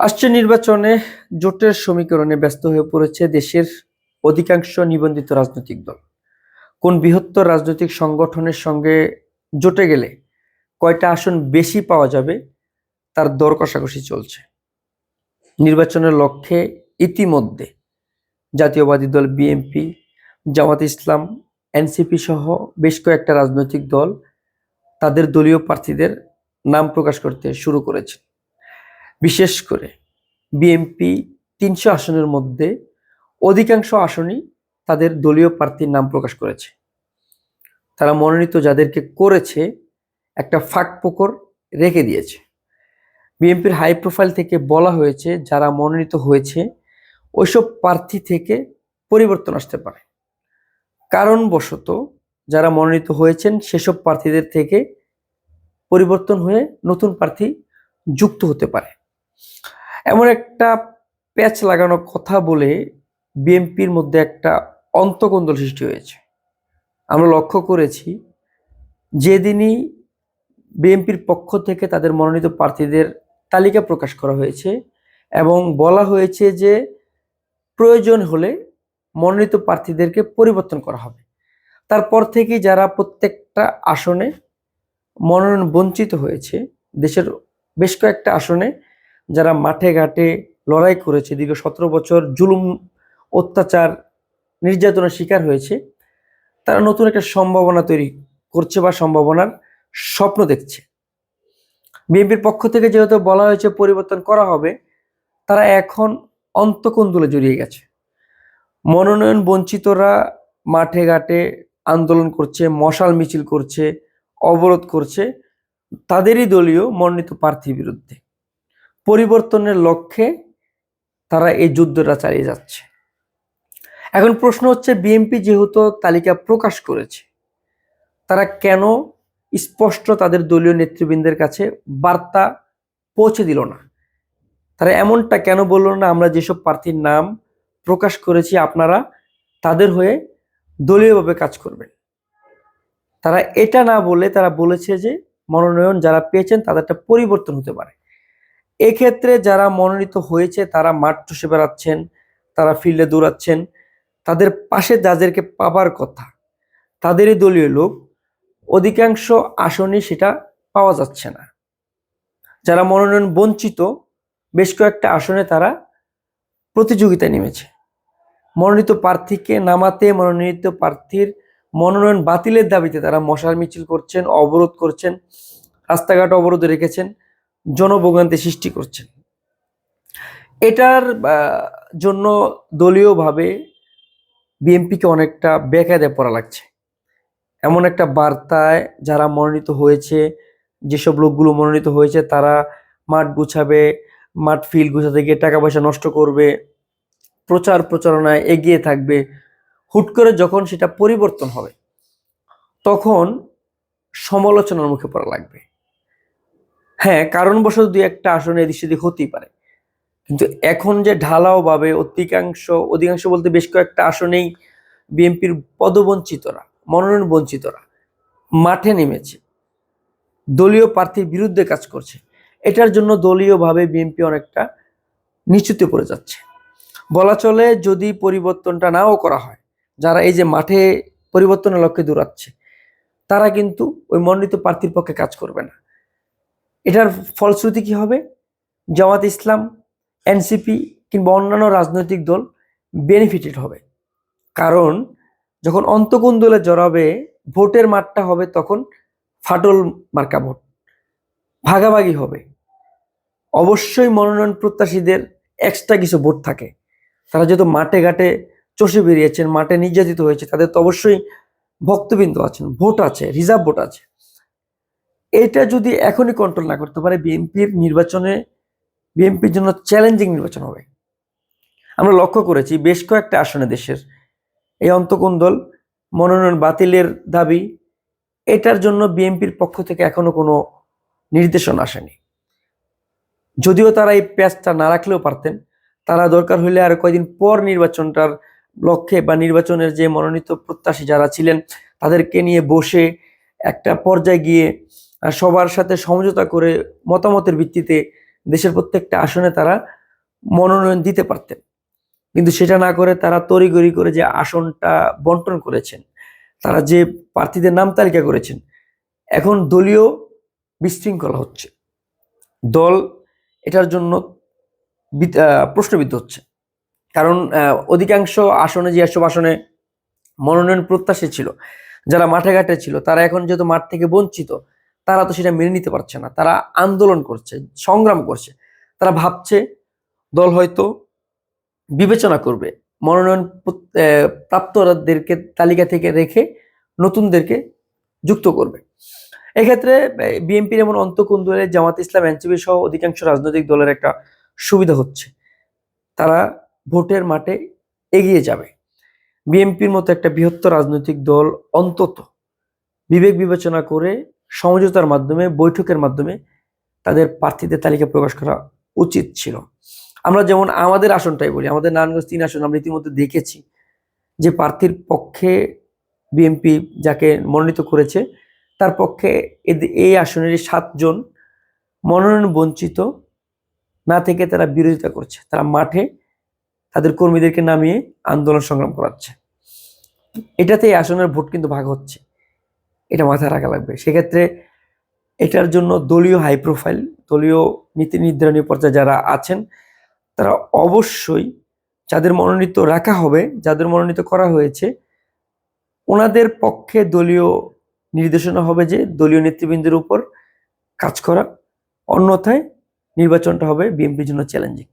আসছে নির্বাচনে জোটের সমীকরণে ব্যস্ত হয়ে পড়েছে দেশের অধিকাংশ নিবন্ধিত রাজনৈতিক দল। কোন বৃহত্তর রাজনৈতিক সংগঠনের সঙ্গে জোটে গেলে কয়টা আসন বেশি পাওয়া যাবে, তার দর কষাকষি চলছে। নির্বাচনের লক্ষ্যে ইতিমধ্যে জাতীয়বাদী দল বিএনপি, জামাত ইসলাম, এনসিপি সহ বেশ কয়েকটা রাজনৈতিক দল তাদের দলীয় প্রার্থীদের নাম প্রকাশ করতে শুরু করেছে। বিশেষ করে বিএনপি তিনশো আসনের মধ্যে অধিকাংশ আসনই তাদের দলীয় প্রার্থীর নাম প্রকাশ করেছে। তারা মনোনীত যাদেরকে করেছে একটা ফাঁক পোকর রেখে দিয়েছে। বিএনপির হাই প্রোফাইল থেকে বলা হয়েছে, যারা মনোনীত হয়েছে, ওইসব প্রার্থী থেকে পরিবর্তন আসতে পারে। কারণবশত যারা মনোনীত হয়েছেন, সেসব প্রার্থীদের থেকে পরিবর্তন হয়ে নতুন প্রার্থী যুক্ত হতে পারে। এমন একটা প্যাচ লাগানো কথা বলে বিএনপির মধ্যে একটা অন্তকন্দল সৃষ্টি হয়েছে। আমরা লক্ষ্য করেছি, যেদিনই বিএনপির পক্ষ থেকে তাদের মনোনীত প্রার্থীদের তালিকা প্রকাশ করা হয়েছে এবং বলা হয়েছে যে প্রয়োজন হলে মনোনীত প্রার্থীদেরকে পরিবর্তন করা হবে। তারপর থেকে যারা প্রত্যেকটা আসনে মনোনয়ন বঞ্চিত হয়েছে, দেশের বেশ কয়েকটা আসনে যারা মাঠে ঘাটে লড়াই করেছে, দীর্ঘ সতেরো বছর জুলুম, অত্যাচার, নির্যাতনের শিকার হয়েছে, তারা নতুন একটা সম্ভাবনা তৈরি করছে বা সম্ভাবনার স্বপ্ন দেখছে। বিএনপির পক্ষ থেকে যেহেতু বলা হয়েছে পরিবর্তন করা হবে, তারা এখন অন্তকন্দুলে জড়িয়ে গেছে। মনোনয়ন বঞ্চিতরা মাঠে ঘাটে আন্দোলন করছে, মশাল মিছিল করছে, অবরোধ করছে, তাদেরই দলীয় মনোনীত প্রার্থীর বিরুদ্ধে। পরিবর্তনের লক্ষ্যে তারা এই যুদ্ধটা চালিয়ে যাচ্ছে। এখন প্রশ্ন হচ্ছে, বিএনপি যেহেতু তালিকা প্রকাশ করেছে, তারা কেন স্পষ্ট তাদের দলীয় নেতৃবৃন্দের কাছে বার্তা পৌঁছে দিল না? তারা এমনটা কেন বলল না? আমরা যেসব প্রার্থীর নাম প্রকাশ করেছি, আপনারা তাদের হয়ে দলীয়ভাবে কাজ করবেন। তারা এটা না বলে তারা বলেছে যে, মনোনয়ন যারা পেয়েছেন তাদেরটা পরিবর্তন হতে পারে। এক্ষেত্রে যারা মনোনীত হয়েছে, তারা মাঠ চষে বেড়াচ্ছেন, তারা ফিল্ডে দৌড়াচ্ছেন, তাদের পাশে যাদেরকে পাবার কথা, তাদেরই দলীয় লোক, অধিকাংশ আসনই সেটা পাওয়া যাচ্ছে না। যারা মনোনয়ন বঞ্চিত, বেশ কয়েকটা আসনে তারা প্রতিযোগিতায় নেমেছে। মনোনীত প্রার্থীকে নামাতে মনোনীত প্রার্থীর মনোনয়ন বাতিলের দাবিতে তারা মশাল মিছিল করছেন, অবরোধ করছেন, রাস্তাঘাট অবরোধ রেখেছেন জনভোগান্তি সৃষ্টি করছেন এটার জন্য দলীয়ভাবে বিএনপিকে অনেকটা বেকায়দে পড়া লাগছে। এমন একটা বার্তায় যারা মনোনীত হয়েছে, যেসব লোকগুলো মনোনীত হয়েছে, তারা মাঠ গুছাবে, মাঠ ফিল্ড গুছাতে গিয়ে টাকা পয়সা নষ্ট করবে, প্রচার প্রচারণায় এগিয়ে থাকবে। হুট করে যখন সেটা পরিবর্তন হবে, তখন সমালোচনার মুখে পড়া লাগবে। হ্যাঁ কারণবশত দুই একটা আসনে এদিক সেদিক হতেই পারে। কিন্তু এখন যে ঢালাও ভাবে অধিকাংশ অধিকাংশ বলতে বেশ কয়েকটা আসনেই বিএনপির পদবঞ্চিতরা, মনোনয়ন বঞ্চিতরা মাঠে নেমেছে। দলীয় প্রার্থীর বিরুদ্ধে কাজ করছে। এটার জন্য দলীয়ভাবে বিএনপি অনেকটা নিচুতে পড়ে যাচ্ছে। বলা চলে যদি পরিবর্তনটা নাও করা হয়, যারা এই যে মাঠে পরিবর্তনের লক্ষ্যে দৌড়াচ্ছে, তারা কিন্তু ওই মনোনীত প্রার্থীর পক্ষে কাজ করবে না। এটার ফলশ্রুতি কি হবে? জামাত ইসলাম, এনসিপি কিংবা অন্যান্য রাজনৈতিক দল বেনিফিটেড হবে। কারণ যখন অন্তকুন্দলে জড়াবে, ভোটের মাঠটা হবে তখন ফাটল মার্কা ভোট, ভাগাভাগি হবে। অবশ্যই মনোনয়ন প্রত্যাশীদের এক্সট্রা কিছু ভোট থাকে। তারা যেহেতু মাঠে ঘাটে চষে বেরিয়েছেন, মাঠে নির্যাতিত হয়েছে, তাদের তো অবশ্যই ভক্তবিন্দু আছেন, ভোট আছে রিজার্ভ ভোট আছে। এটা যদি এখনই কন্ট্রোল না করতে পারে, বিএনপির নির্বাচনে, বিএনপির জন্য চ্যালেঞ্জিং নির্বাচন হবে। আমরা লক্ষ্য করেছি, বেশ কয়েকটা আসনে দেশের এই অন্তকোন্দল, মনোনয়ন বাতিলের দাবি, এটার জন্য বিএনপির পক্ষ থেকে এখনও কোনো নির্দেশনা আসেনি। যদিও তারা এই প্যাচটা না রাখলেও পারতেন, তারা দরকার হলে আর কয়েকদিন পর নির্বাচনটার লক্ষ্যে বা নির্বাচনের যে মনোনীত প্রত্যাশী যারা ছিলেন, তাদেরকে নিয়ে বসে একটা পর্যায়ে গিয়ে সবার সাথে সমঝোতা করে মতামতের ভিত্তিতে দেশের প্রত্যেকটা আসনে তারা মনোনয়ন দিতে পারতেন। কিন্তু সেটা না করে তারা তড়িগড়ি করে যে আসনটা বন্টন করেছেন, তারা যে প্রার্থীদের নাম তালিকা করেছেন, এখন দলীয় বিশৃঙ্খলা হচ্ছে। দল এটার জন্য প্রশ্নবিদ্ধ হচ্ছে। কারণ অধিকাংশ আসনে যে এসব আসনে মনোনয়ন প্রত্যাশী ছিল, যারা মাঠে ঘাটে ছিল, তারা এখন যেহেতু মাঠ থেকে বঞ্চিত তারা তো সেটা মেনে নিতে পারছে না। তারা আন্দোলন করছে, সংগ্রাম করছে। তারা ভাবছে, দল হয়তো বিবেচনা করবে, মনোনয়ন প্রাপ্তদেরকে তালিকা থেকে রেখে নতুনদেরকে যুক্ত করবে। এক্ষেত্রে বিএনপির এমন অন্তকুন্দলে জামাত ইসলাম, এনসিপি সহ অধিকাংশ রাজনৈতিক দলের একটা সুবিধা হচ্ছে। তারা ভোটের মাঠে এগিয়ে যাবে। বিএনপির মতো একটা বৃহত্তর রাজনৈতিক দল অন্তত বিবেক বিবেচনা করে সমঝোতার মাধ্যমে, বৈঠকের মাধ্যমে তাদের প্রার্থীদের তালিকা প্রকাশ করা উচিত ছিল। আমরা যেমন আমাদের আসনটাই বলি, আমাদের নারায়ণগঞ্জ তিন আসন আমরা ইতিমধ্যে দেখেছি যে প্রার্থীর পক্ষে বিএনপি যাকে মনোনীত করেছে, তার পক্ষে এই আসনের সাতজন মনোনয়ন বঞ্চিত না থেকে তারা বিরোধিতা করছে। তারা মাঠে তাদের কর্মীদেরকে নামিয়ে আন্দোলন সংগ্রাম করাচ্ছে। এটাতে এই আসনের ভোট কিন্তু ভাগ হচ্ছে। এটা মাথায় রাখা লাগবে। সেক্ষেত্রে এটার জন্য দলীয় হাই প্রোফাইল দলীয় নীতি নির্ধারণী পর্যায়ে যারা আছেন, তারা অবশ্যই যাদের মনোনীত রাখা হবে, যাদের মনোনীত করা হয়েছে, ওনাদের পক্ষে দলীয় নির্দেশনা হবে যে দলীয় নেতৃবৃন্দের উপর কাজ করা। অন্যথায় নির্বাচনটা হবে বিএনপির জন্য চ্যালেঞ্জিং